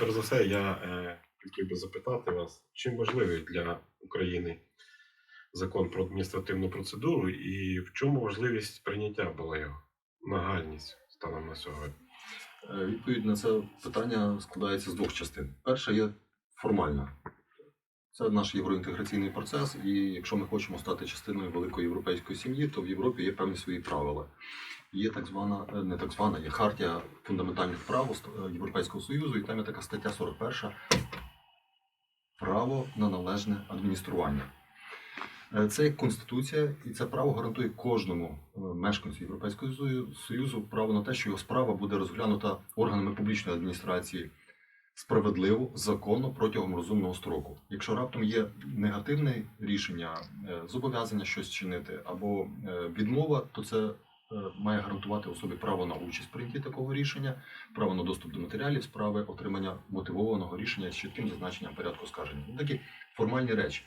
Перш за все, я е, хотів би запитати вас, чим важливий для України закон про адміністративну процедуру і в чому важливість прийняття була його нагальність станом на сьогодні? Е, Відповідь на це питання складається з двох частин. Перша є формальна. Це наш євроінтеграційний процес, і якщо ми хочемо стати частиною великої європейської сім'ї, то в Європі є певні свої правила. Є так звана, е, не так звана, є хартія фундаментальних прав е, Європейського Союзу, і там є така стаття 41 право на належне адміністрування. Е, Це як конституція, і це право гарантує кожному мешканцю Європейського Союзу право на те, що його справа буде розглянута органами публічної адміністрації справедливо, законно протягом розумного строку. Якщо раптом є негативне рішення, зобов'язання щось чинити або відмова, то це має гарантувати особі право на участь в прийнятті такого рішення, право на доступ до матеріалів справи, отримання мотивованого рішення з чітким зазначенням порядку скарження. Ну, Такі формальні речі.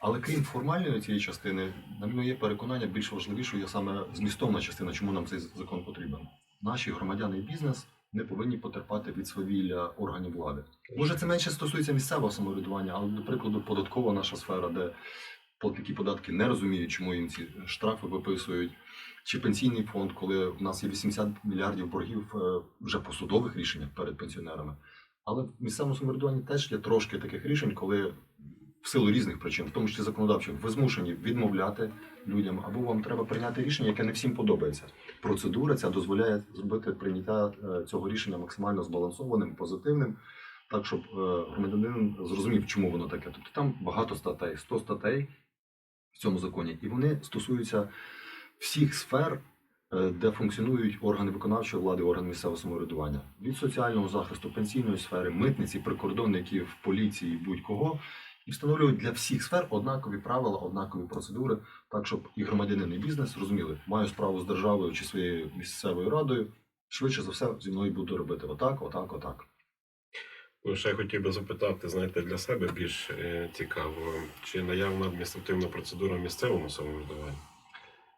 Але крім формальної цієї частини, на моє переконання, більш важливішою є саме змістовна частина, чому нам цей закон потрібен. Наші громадяни і бізнес не повинні потерпати від свавілля органів влади. Може, це менше стосується місцевого самоврядування, але, до прикладу, податкова наша сфера, де платники податки не розуміють, чому їм ці штрафи виписують. Чи пенсійний фонд, коли в нас є 80 мільярдів боргів е, вже по судових рішеннях перед пенсіонерами. Але в місцевому самоврядуванні теж є трошки таких рішень, коли в силу різних причин, в тому числі законодавчих, ви змушені відмовляти людям, або вам треба прийняти рішення, яке не всім подобається. Процедура ця дозволяє зробити прийняття е, цього рішення максимально збалансованим, позитивним, так щоб е, громадянин зрозумів, чому воно таке. Тобто там багато статей, 100 статей цьому законі, і вони стосуються всіх сфер, е, де функціонують органи виконавчої влади, органи місцевого самоврядування від соціального захисту, пенсійної сфери, митниці, прикордонників, поліції, будь-кого. І встановлюють для всіх сфер однакові правила, однакові процедури, так щоб і громадянин, і бізнес розуміли, маю справу з державою чи своєю місцевою радою. Швидше за все зі мною буду робити отак, отак, отак. Ще хотів би запитати, знаєте, для себе більш е, цікаво, чи наявна адміністративна процедура в місцевому самоврядуванні?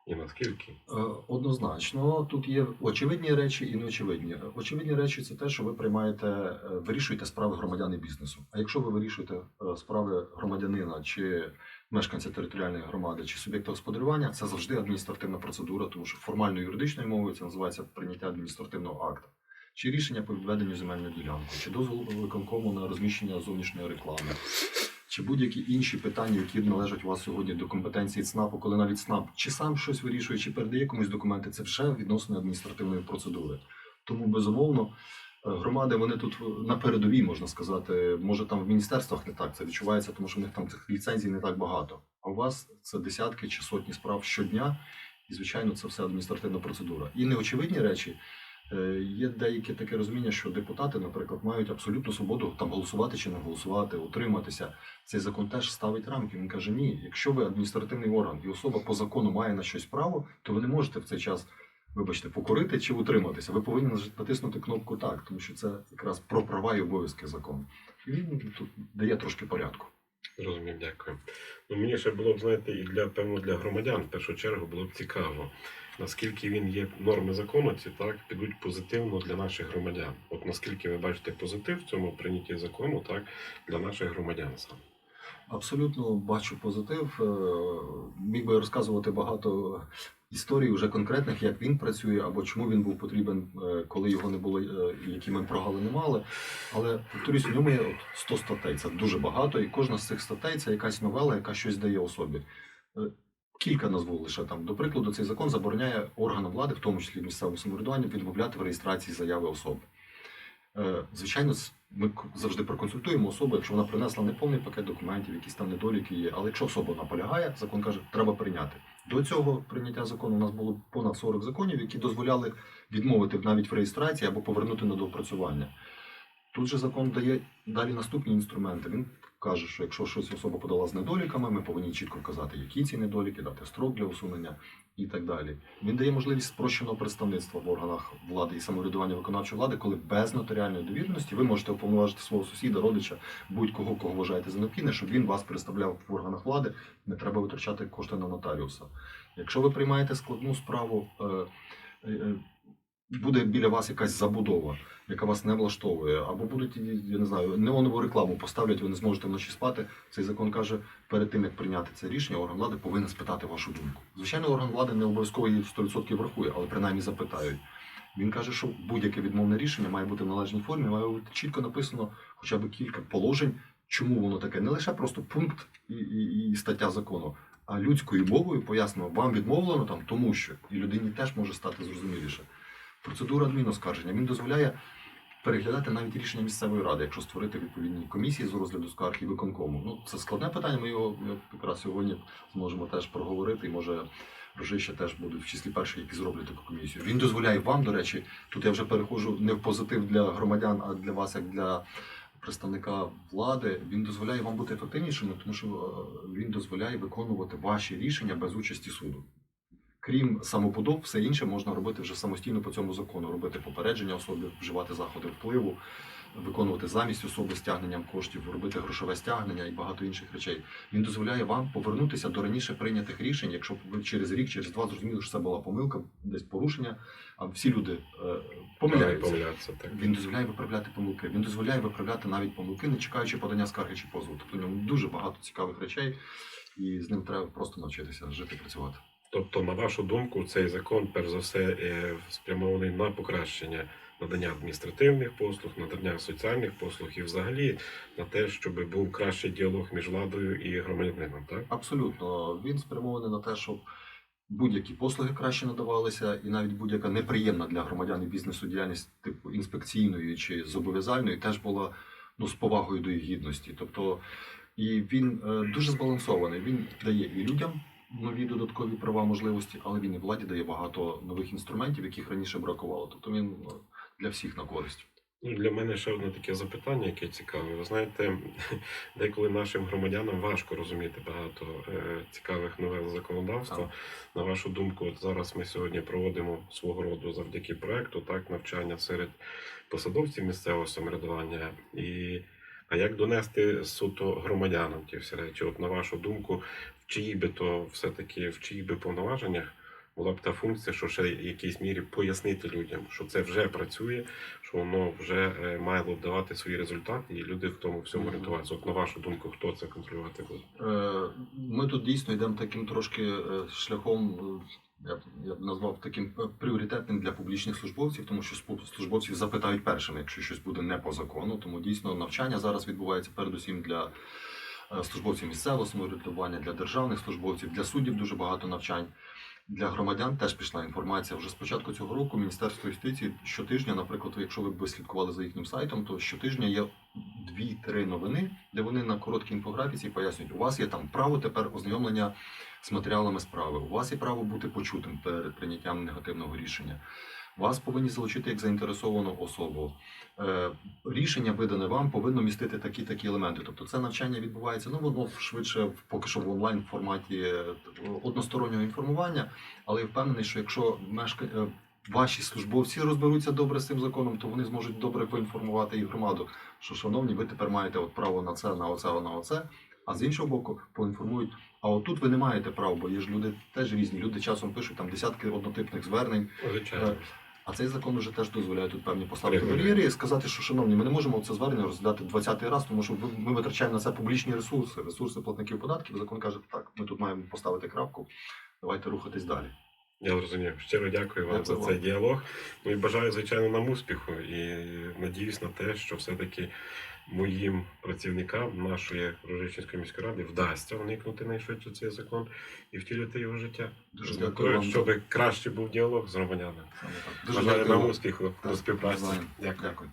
І наскільки? Е, Однозначно, тут є очевидні речі і неочевидні. Очевидні речі це те, що ви приймаєте, е, вирішуєте справи громадян і бізнесу. А якщо ви вирішуєте справи громадянина чи мешканця територіальної громади чи суб'єкта господарювання, це завжди адміністративна процедура, тому що формально юридичною мовою це називається прийняття адміністративного акта. Чи рішення по відведенню земельної ділянки, чи дозволу виконкому на розміщення зовнішньої реклами, чи будь-які інші питання, які належать у вас сьогодні до компетенції ЦНАПу, коли навіть ЦНАП чи сам щось вирішує, чи передає комусь документи, це вже відносно адміністративної процедури. Тому безумовно. е, Громади вони тут на передовій, можна сказати. Може там в міністерствах не так це відчувається, тому що в них там цих ліцензій не так багато. А у вас це десятки чи сотні справ щодня, і звичайно, це все адміністративна процедура. І неочевидні речі. Е, Є деяке таке розуміння, що депутати, наприклад, мають абсолютну свободу там голосувати чи не голосувати, утриматися. Цей закон теж ставить рамки. Він каже: ні, якщо ви адміністративний орган і особа по закону має на щось право, то ви не можете в цей час, вибачте, покорити чи утриматися. Ви повинні натиснути кнопку так, тому що це якраз про права і обов'язки закон. І він тут дає трошки порядку. Зрозумів, дякую. Ну, мені ще було б, знаєте, і для певно для громадян в першу чергу було б цікаво, наскільки він є норми закону, ці так підуть позитивно для наших громадян. От наскільки ви бачите позитив в цьому прийнятті закону, так для наших громадян саме. Абсолютно бачу позитив. Е, Міг би розказувати багато історій вже конкретних, як він працює, або чому він був потрібен, е, коли його не було, е, які ми прогалини мали. Але повторюсь, в ньому є от 100 статей. Це дуже багато, і кожна з цих статей це якась новела, яка щось дає особі. Кілька назву лише там. До прикладу, цей закон забороняє органам влади, в тому числі місцевому самоврядуванню, відмовляти в реєстрації заяви особи. Е, Звичайно, ми завжди проконсультуємо особу, якщо вона принесла неповний пакет документів, якісь там недоліки є. Але якщо особа наполягає, закон каже, треба прийняти. До цього прийняття закону у нас було понад 40 законів, які дозволяли відмовити навіть в реєстрації або повернути на доопрацювання. Тут же закон дає далі наступні інструменти. Він каже, що якщо щось особа подала з недоліками, ми повинні чітко вказати, які ці недоліки, дати строк для усунення і так далі. Він дає можливість спрощеного представництва в органах влади і самоврядування виконавчої влади, коли без нотаріальної довіреності ви можете уповноважити свого сусіда, родича, будь-кого, кого вважаєте за необхідне, щоб він вас представляв в органах влади. Не треба витрачати кошти на нотаріуса. Якщо ви приймаєте складну справу. Буде біля вас якась забудова, яка вас не влаштовує, або будуть, я не знаю, неонову рекламу поставлять, ви не зможете вночі спати. Цей закон каже, перед тим як прийняти це рішення, орган влади повинен спитати вашу думку. Звичайно, орган влади не обов'язково її 100% врахує, але принаймні запитають. Він каже, що будь-яке відмовне рішення має бути в належній формі, має бути чітко написано хоча б кілька положень, чому воно таке. Не лише просто пункт і, і, і стаття закону, а людською мовою пояснено, вам відмовлено там, тому що і людині теж може стати зрозуміліше. Процедура адміноскарження він дозволяє переглядати навіть рішення місцевої ради, якщо створити відповідні комісії з розгляду скарг і виконкому. Ну це складне питання. Ми його якраз сьогодні зможемо теж проговорити. І може Рожище теж будуть в числі перших, які зроблять таку комісію. Він дозволяє вам, до речі, тут я вже переходжу не в позитив для громадян, а для вас, як для представника влади. Він дозволяє вам бути ефективнішими, тому що е, він дозволяє виконувати ваші рішення без участі суду. Крім самоподоб, все інше можна робити вже самостійно по цьому закону, робити попередження особі, вживати заходи впливу, виконувати замість особи стягненням коштів, робити грошове стягнення і багато інших речей. Він дозволяє вам повернутися до раніше прийнятих рішень, якщо ви через рік, через два зрозуміли, що це була помилка, десь порушення. А всі люди е, помиляються. Так. Він дозволяє виправляти помилки. Він дозволяє виправляти навіть помилки, не чекаючи подання скарги чи позову. Тобто в ньому дуже багато цікавих речей, і з ним треба просто навчитися жити, працювати. Тобто, на вашу думку, цей закон, перш за все, е, спрямований на покращення надання адміністративних послуг, надання соціальних послуг і взагалі на те, щоб був кращий діалог між владою і громадянином, так? Абсолютно, він спрямований на те, щоб будь-які послуги краще надавалися, і навіть будь-яка неприємна для громадян і бізнесу діяльність типу інспекційної чи зобов'язальної теж була ну, з повагою до їх гідності. Тобто, і він е, дуже збалансований. Він дає і людям нові додаткові права, можливості, але він і владі дає багато нових інструментів, яких раніше бракувало. Тобто він е, для всіх на користь. Ну, для мене ще одне таке запитання, яке цікаве. Ви знаєте, деколи нашим громадянам важко розуміти багато е, цікавих новел законодавства. На вашу думку, от зараз ми сьогодні проводимо свого роду завдяки проекту так навчання серед посадовців місцевого самоврядування. І а як донести суто громадянам ті всі речі? От на вашу думку, в чиї би то все-таки в чиї би повноваженнях була б та функція, що ще в якійсь мірі пояснити людям, що це вже працює, що воно вже е, має давати свої результати, і люди в тому всьому орієнтуватися. От на вашу думку, хто це контролювати буде? Е, Ми тут дійсно йдемо таким трошки е, шляхом, я б, я б назвав таким е, пріоритетним для публічних службовців, тому що службовців службовці запитають першими, якщо щось буде не по закону. Тому дійсно навчання зараз відбувається передусім для е, службовців місцевого самоврядування, для державних службовців, для суддів дуже багато навчань. Для громадян теж пішла інформація. Вже з початку цього року Міністерство юстиції щотижня, наприклад, якщо ви б слідкували за їхнім сайтом, то щотижня є дві-три новини, де вони на короткій інфографіці пояснюють, у вас є там право тепер ознайомлення з матеріалами справи, у вас є право бути почутим перед прийняттям негативного рішення. Вас повинні залучити як заінтересовану особу. Е, рішення, видане вам, повинно містити такі такі елементи. Тобто це навчання відбувається, ну воно швидше поки що в онлайн форматі е, одностороннього інформування, але я впевнений, що якщо мешка... е, ваші службовці розберуться добре з цим законом, то вони зможуть добре поінформувати і громаду, що шановні, ви тепер маєте от право на це, на оце, на оце. А з іншого боку, поінформують. А отут ви не маєте права, бо є ж люди теж різні. Люди часом пишуть там десятки однотипних звернень. Звичайно. А цей закон вже теж дозволяє тут певні поставити бар'єри і сказати, що шановні, ми не можемо це звернення розглядати 20-й раз, тому що ми витрачаємо на це публічні ресурси, ресурси платників податків. Закон каже, так, ми тут маємо поставити крапку. Давайте рухатись далі. Я зрозумів. Щиро дякую вам Дякую за вам. цей діалог. Ну і бажаю, звичайно, нам успіху. І надіюсь на те, що все-таки моїм працівникам нашої Рожичинської міської ради вдасться уникнути найшвидше цей закон і втілити його життя. Дуже дякую щоб краще був діалог з громадянами. Дуже Бажаю дякую. нам успіху до співпраці. Дякую. Дякую.